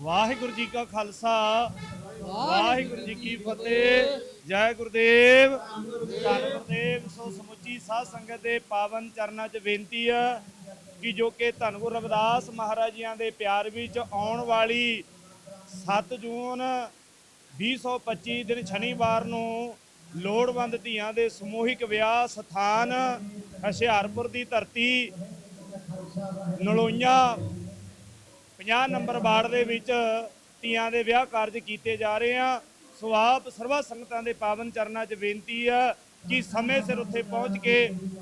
ਵਾਹਿਗੁਰੂ ਜੀ ਕਾ ਖਾਲਸਾ, ਵਾਹਿਗੁਰੂ ਜੀ ਕੀ ਫਤਿਹ। ਜੈ ਗੁਰਦੇਵ ਧੰਨ ਗੁਰਦੇਵ। ਸੋ ਸਮੁੱਚੀ ਸਾਧ ਸੰਗਤ ਦੇ ਪਾਵਨ ਚਰਨਾਂ 'ਚ ਬੇਨਤੀ ਹੈ ਕਿ ਜੋ ਕਿ ਧੰਨ ਗੁਰੂ ਰਵਿਦਾਸ ਮਹਾਰਾਜ ਜੀਆਂ ਦੇ ਪਿਆਰ ਵਿੱਚ ਆਉਣ ਵਾਲੀ 7 ਜੂਨ 2025 ਦਿਨ ਸ਼ਨੀਵਾਰ ਨੂੰ ਲੋੜਵੰਦ ਧੀਆਂ ਦੇ ਸਮੂਹਿਕ ਵਿਆਹ ਸਥਾਨ ਹੁਸ਼ਿਆਰਪੁਰ ਦੀ ਧਰਤੀ ਨਲੋਈਆਂ 50 ਨੰਬਰ ਵਾਰਡ ਦੇ ਵਿੱਚ ਧੀਆਂ ਦੇ ਵਿਆਹ ਕਾਰਜ ਕੀਤੇ ਜਾ ਰਹੇ ਆ। ਸੋ ਆਪ ਸਰਵਾ ਸੰਗਤਾਂ ਦੇ ਪਾਵਨ ਚਰਨਾਂ 'ਚ ਬੇਨਤੀ ਆ ਕਿ ਸਮੇਂ ਸਿਰ ਉੱਥੇ ਪਹੁੰਚ ਕੇ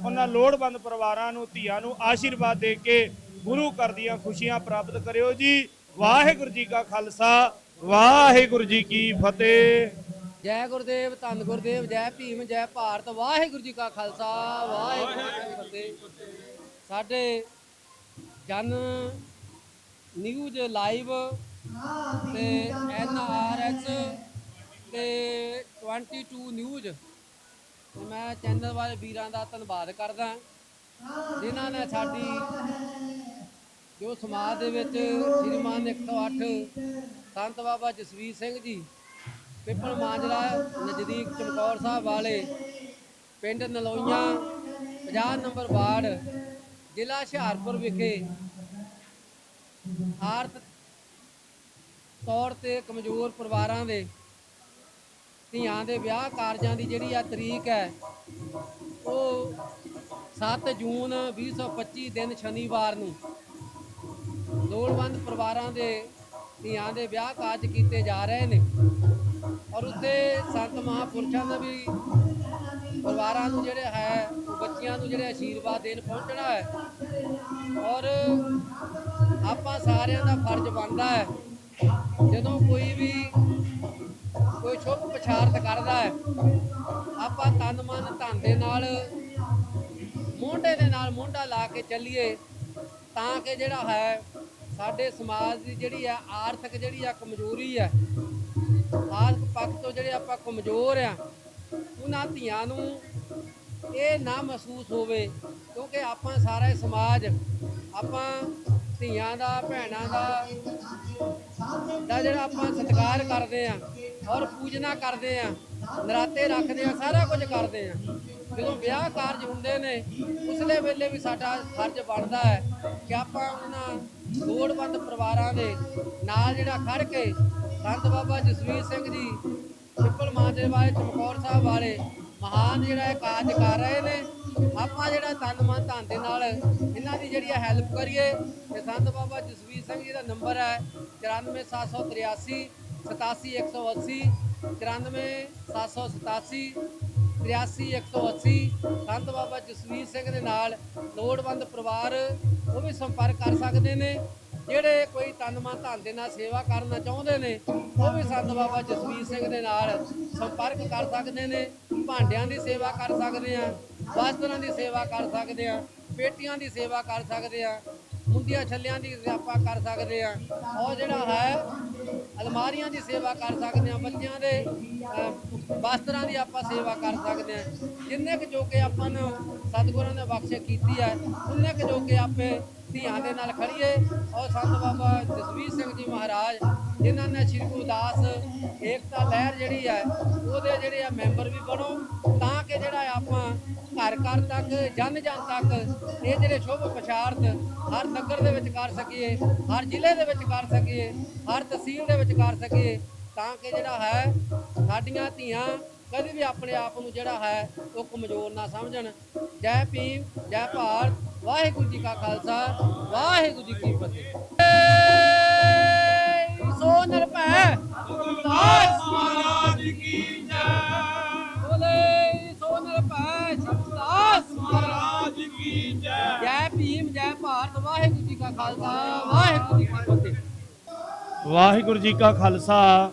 ਉਹਨਾਂ ਲੋੜਵੰਦ ਪਰਿਵਾਰਾਂ ਨੂੰ, ਧੀਆਂ ਨੂੰ ਆਸ਼ੀਰਵਾਦ ਦੇ ਕੇ ਗੁਰੂ ਘਰ ਦੀਆਂ ਖੁਸ਼ੀਆਂ ਪ੍ਰਾਪਤ ਕਰਿਓ ਜੀ। ਵਾਹਿਗੁਰੂ ਜੀ ਕਾ ਖਾਲਸਾ, ਵਾਹਿਗੁਰੂ ਜੀ ਕੀ ਫਤਿਹ। ਜੈ ਗੁਰਦੇਵ, ਧੰਨ ਗੁਰਦੇਵ, ਜੈ ਭੀਮ, ਜੈ ਭਾਰਤ। ਵਾਹਿਗੁਰੂ ਜੀ ਕਾ ਖਾਲਸਾ, ਵਾਹਿਗੁਰੂ ਜੀ ਕੀ ਫਤਿਹ। ਸਾਡੇ ਜਨ ਨਿਊਜ਼ ਲਾਈਵ ਤੇ ਐਨ ਆਰ ਐਕਸ ਤੇ 22 ਨਿਊਜ਼। ਤੇ ਮੈਂ ਚੈਨਲ ਵਾਲੇ ਵੀਰਾਂ ਦਾ ਧੰਨਵਾਦ ਕਰਦਾ ਜਿਨ੍ਹਾਂ ਨੇ ਸਾਡੀ ਜੋ ਸਮਾਜ ਦੇ ਵਿੱਚ ਸ਼੍ਰੀਮਾਨ 108 ਸੰਤ ਬਾਬਾ ਜਸਵੀਰ ਸਿੰਘ ਜੀ, ਪਿੱਪਲ ਮਾਂਜਰਾ, ਨਜ਼ਦੀਕ ਚਮਕੌਰ ਸਾਹਿਬ ਵਾਲੇ ਪਿੰਡ ਨਲੋਈਆਂ 50 ਨੰਬਰ ਵਾਰਡ, ਜ਼ਿਲ੍ਹਾ ਹੁਸ਼ਿਆਰਪੁਰ ਵਿਖੇ ਆਰਥ ਤੌਰ ਤੇ ਕਮਜ਼ੋਰ ਪਰਿਵਾਰਾਂ ਦੇ ਧੀਆਂ ਦੇ ਵਿਆਹ ਕਾਰਜਾਂ ਦੀ ਜਿਹੜੀ ਆ ਤਰੀਕ ਹੈ, ਉਹ 7 ਜੂਨ 2025 ਦਿਨ ਸ਼ਨੀਵਾਰ ਨੂੰ ਲੋੜਵੰਦ ਪਰਿਵਾਰਾਂ ਦੇ ਧੀਆਂ ਦੇ ਵਿਆਹ ਕਾਰਜ ਕੀਤੇ ਜਾ ਰਹੇ ਨੇ ਔਰ ਉੱਤੇ ਸੰਤ ਮਹਾਪੁਰਸ਼ਾਂ ਦਾ ਵੀ ਪਰਿਵਾਰਾਂ ਨੂੰ ਜਿਹੜੇ ਹੈ ਨੂੰ ਜਿਹੜੇ ਆਸ਼ੀਰਵਾਦ ਦੇਣ ਪਹੁੰਚਣਾ ਹੈ। ਔਰ ਆਪਾਂ ਸਾਰਿਆਂ ਦਾ ਫਰਜ਼ ਬਣਦਾ ਹੈ। ਜਦੋਂ ਕੋਈ ਵੀ ਕੋਈ ਸ਼ੁਭ ਪਛਾਰਤ ਕਰਦਾ ਹੈ, ਆਪਾਂ ਤਨ ਮਨ ਧਨ ਦੇ ਨਾਲ, ਮੋਢੇ ਦੇ ਨਾਲ ਮੋਢਾ ਲਾ ਕੇ ਚੱਲੀਏ ਤਾਂ ਕਿ ਜਿਹੜਾ ਹੈ, ਸਾਡੇ ਸਮਾਜ ਦੀ ਜਿਹੜੀ ਆ ਆਰਥਿਕ ਜਿਹੜੀ ਆ ਕਮਜ਼ੋਰੀ ਆ ਆਰਥਿਕ ਪੱਖ ਤੋਂ ਜਿਹੜੇ ਆਪਾਂ ਕਮਜ਼ੋਰ ਆ, ਉਹਨਾਂ ਧੀਆਂ ਨੂੰ ਇਹ ਨਾ ਮਹਿਸੂਸ ਹੋਵੇ, ਕਿਉਂਕਿ ਆਪਾਂ ਸਾਰਾ ਸਮਾਜ, ਆਪਾਂ ਧੀਆਂ ਦਾ, ਭੈਣਾਂ ਦਾ ਦਾ ਜਿਹੜਾ ਆਪਾਂ ਸਤਿਕਾਰ ਕਰਦੇ ਆ ਔਰ ਪੂਜਨਾ ਕਰਦੇ ਆ ਨਰਾਤੇ ਰੱਖਦੇ ਆ ਸਾਰਾ ਕੁਝ ਕਰਦੇ ਆ ਜਦੋਂ ਵਿਆਹ ਕਾਰਜ ਹੁੰਦੇ ਨੇ ਉਸਲੇ ਵੇਲੇ ਵੀ ਸਾਡਾ ਫਰਜ਼ ਬਣਦਾ ਹੈ ਕਿ ਆਪਾਂ ਉਹਨਾਂ ਲੋੜਵੰਦ ਪਰਿਵਾਰਾਂ ਦੇ ਨਾਲ ਜਿਹੜਾ ਖੜ ਕੇ ਸੰਤ ਬਾਬਾ ਜਸਵੀਰ ਸਿੰਘ ਜੀ, ਪਿੱਪਲ ਮਾਂਜਰੇ ਵਾਲੇ, ਚਮਕੌਰ ਸਾਹਿਬ ਵਾਲੇ ਮਹਾਨ ਜਿਹੜਾ ਇਹ ਕਾਰਜ ਕਰ ਰਹੇ ਨੇ, ਆਪਾਂ ਜਿਹੜਾ ਤਨ ਮਨ ਧਨ ਦੇ ਨਾਲ ਇਹਨਾਂ ਦੀ ਜਿਹੜੀ ਹੈਲਪ ਕਰੀਏ, ਤੇ ਸੰਤ ਬਾਬਾ ਜਸਵੀਰ ਸਿੰਘ ਜੀ ਦਾ ਨੰਬਰ ਹੈ 94783 87180 94787 83180 ਸੰਤ ਬਾਬਾ ਜਸਵੀਰ ਸਿੰਘ ਦੇ ਨਾਲ ਲੋੜਵੰਦ ਪਰਿਵਾਰ ਉਹ ਵੀ ਸੰਪਰਕ ਕਰ ਸਕਦੇ ਨੇ। ਜਿਹੜੇ ਕੋਈ ਤਨ ਮਨ ਧਨ ਦੇ ਨਾਲ ਸੇਵਾ ਕਰਨਾ ਚਾਹੁੰਦੇ ਨੇ, ਉਹ ਵੀ ਸੰਤ ਬਾਬਾ ਜਸਵੀਰ ਸਿੰਘ ਦੇ ਨਾਲ ਸੰਪਰਕ ਕਰ ਸਕਦੇ ਨੇ, ਭਾਂਡਿਆਂ ਦੀ ਸੇਵਾ ਕਰ ਸਕਦੇ ਆ ਵਸਤਰਾਂ ਦੀ ਸੇਵਾ ਕਰ ਸਕਦੇ ਆ, ਪੇਟੀਆਂ ਦੀ ਸੇਵਾ ਕਰ ਸਕਦੇ ਆ, ਮੁੰਦੀਆਂ ਛੱਲਿਆਂ ਦੀ ਆਪਾਂ ਕਰ ਸਕਦੇ ਆ। ਉਹ ਜਿਹੜਾ ਹੈ, ਅਲਮਾਰੀਆਂ ਦੀ ਸੇਵਾ ਕਰ ਸਕਦੇ ਆ, ਬੱਚਿਆਂ ਦੇ ਵਸਤਰਾਂ ਦੀ ਆਪਾਂ ਸੇਵਾ ਕਰ ਸਕਦੇ ਆ। ਜਿੰਨੇ ਕੁ ਜੋ ਕਿ ਆਪਾਂ ਨੂੰ ਸਤਿਗੁਰਾਂ ਨੇ ਬਖਸ਼ਿਸ਼ ਕੀਤੀ ਹੈ ਉਹਨੇ ਕੁ ਜੋ ਕਿ ਆਪੇ ਧੀਆਂ ਦੇ ਨਾਲ ਖੜੀਏ। ਔਰ ਸੰਤ ਬਾਬਾ ਜਸਵੀਰ ਸਿੰਘ ਜੀ ਮਹਾਰਾਜ, ਜਿਨ੍ਹਾਂ ਨੇ ਸ਼੍ਰੀ ਗੁਰੂ ਦਾਸ ਏਕਤਾ ਲਹਿਰ ਜਿਹੜੀ ਹੈ, ਉਹਦੇ ਜਿਹੜੇ ਆ ਮੈਂਬਰ ਵੀ ਬਣੋ, ਤਾਂ ਕਿ ਜਿਹੜਾ ਆਪਾਂ ਘਰ ਘਰ ਤੱਕ, ਜਨ ਜਨ ਤੱਕ ਇਹ ਜਿਹੜੇ ਸ਼ੁਭ ਪਛਾਰਤ ਹਰ ਨਗਰ ਦੇ ਵਿੱਚ ਕਰ ਸਕੀਏ, ਹਰ ਜ਼ਿਲ੍ਹੇ ਦੇ ਵਿੱਚ ਕਰ ਸਕੀਏ, ਹਰ ਤਹਿਸੀਲ ਦੇ ਵਿੱਚ ਕਰ ਸਕੀਏ, ਤਾਂ ਕਿ ਜਿਹੜਾ ਹੈ, ਸਾਡੀਆਂ ਧੀਆਂ ਕਦੇ ਵੀ ਆਪਣੇ ਆਪ ਨੂੰ ਜਿਹੜਾ ਹੈ ਉਹ ਕਮਜ਼ੋਰ ਨਾ ਸਮਝਣ। ਜੈ ਭੀਮ ਜੈ ਭਾਰਤ। ਵਾਹਿਗੁਰੂ ਜੀ ਕਾ ਖਾਲਸਾ ਵਾਹਿਗੁਰੂ ਜੀ ਕੀ ਫਤਿਹ। ਸੋ ਨਿਰਭੈ। ਦਾਸ ਮਹਾਰਾਜ ਕੀ ਜੈ। ਬੋਲੇ ਸੋ ਨਿਰਭੈ। ਦਾਸ ਮਹਾਰਾਜ ਕੀ ਜੈ। ਜੈ ਭੀਮ ਜੈ ਭਾਰਤ। ਵਾਹਿਗੁਰੂ ਜੀ ਕਾ ਖਾਲਸਾ ਵਾਹਿਗੁਰੂ ਜੀ ਕੀ ਫਤਿਹ। ਵਾਹਿਗੁਰੂ ਜੀ ਕਾ ਖਾਲਸਾ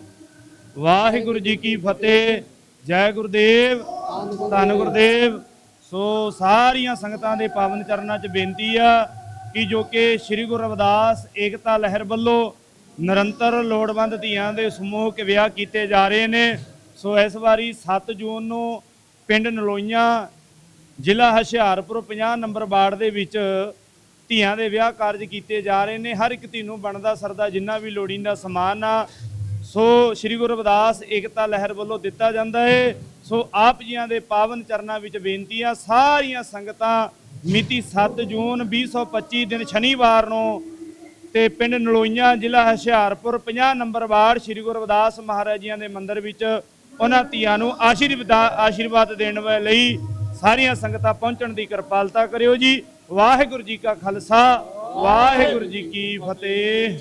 ਵਾਹਿਗੁਰੂ ਜੀ ਕੀ ਫਤਿਹ। ਜੈ ਗੁਰਦੇਵ, ਧੰਨ ਗੁਰਦੇਵ। ਸੋ ਸਾਰੀਆਂ ਸੰਗਤਾਂ ਦੇ ਪਾਵਨ ਚਰਨਾਂ 'ਚ ਬੇਨਤੀ ਆ ਕਿ ਜੋ ਕਿ ਸ੍ਰੀ ਗੁਰੂ ਰਵਿਦਾਸ ਏਕਤਾ ਲਹਿਰ ਵੱਲੋਂ ਨਿਰੰਤਰ ਲੋੜਵੰਦ ਧੀਆਂ ਦੇ ਸਮੂਹਕ ਵਿਆਹ ਕੀਤੇ ਜਾ ਰਹੇ ਨੇ, ਸੋ ਇਸ ਵਾਰੀ 7 ਜੂਨ ਨੂੰ ਪਿੰਡ ਨਲੋਈਆਂ, ਜ਼ਿਲ੍ਹਾ ਹੁਸ਼ਿਆਰਪੁਰ 50 ਨੰਬਰ ਵਾਰਡ ਦੇ ਵਿੱਚ ਧੀਆਂ ਦੇ ਵਿਆਹ ਕਾਰਜ ਕੀਤੇ ਜਾ ਰਹੇ ਨੇ। ਹਰ ਇੱਕ ਧੀ ਨੂੰ ਬਣਦਾ ਸਰਦਾ ਜਿੰਨਾ ਵੀ ਲੋੜੀਂਦਾ ਸਮਾਨ ਆ ਸੋ ਸ੍ਰੀ ਗੁਰੂ ਰਵਿਦਾਸ ਏਕਤਾ ਲਹਿਰ ਵੱਲੋਂ ਦਿੱਤਾ ਜਾਂਦਾ ਹੈ ਸੋ ਆਪ ਜੀਆਂ ਦੇ ਪਾਵਨ ਚਰਨਾਂ ਵਿੱਚ ਬੇਨਤੀ ਆ, ਸਾਰੀਆਂ ਸੰਗਤਾਂ ਮਿਤੀ 7 ਜੂਨ 2025 ਦਿਨ ਸ਼ਨੀਵਾਰ ਨੂੰ ਤੇ ਪਿੰਡ ਨਲੋਈਆਂ ਜ਼ਿਲ੍ਹਾ ਹੁਸ਼ਿਆਰਪੁਰ 50 ਨੰਬਰ ਵਾਰਡ ਸ੍ਰੀ ਗੁਰੂ ਰਵਿਦਾਸ ਮਹਾਰਾਜ ਜੀਆਂ ਦੇ ਮੰਦਿਰ ਵਿੱਚ ਉਹਨਾਂ ਧੀਆਂ ਨੂੰ ਆਸ਼ੀਰਵਾਦ ਆਸ਼ੀਰਵਾਦ ਦੇਣ ਵਾ- ਲਈ ਸਾਰੀਆਂ ਸੰਗਤਾਂ ਪਹੁੰਚਣ ਦੀ ਕਿਰਪਾਲਤਾ ਕਰਿਓ ਜੀ। ਵਾਹਿਗੁਰੂ ਜੀ ਕਾ ਖਾਲਸਾ, ਵਾਹਿਗੁਰੂ ਜੀ ਕੀ ਫਤਿਹ।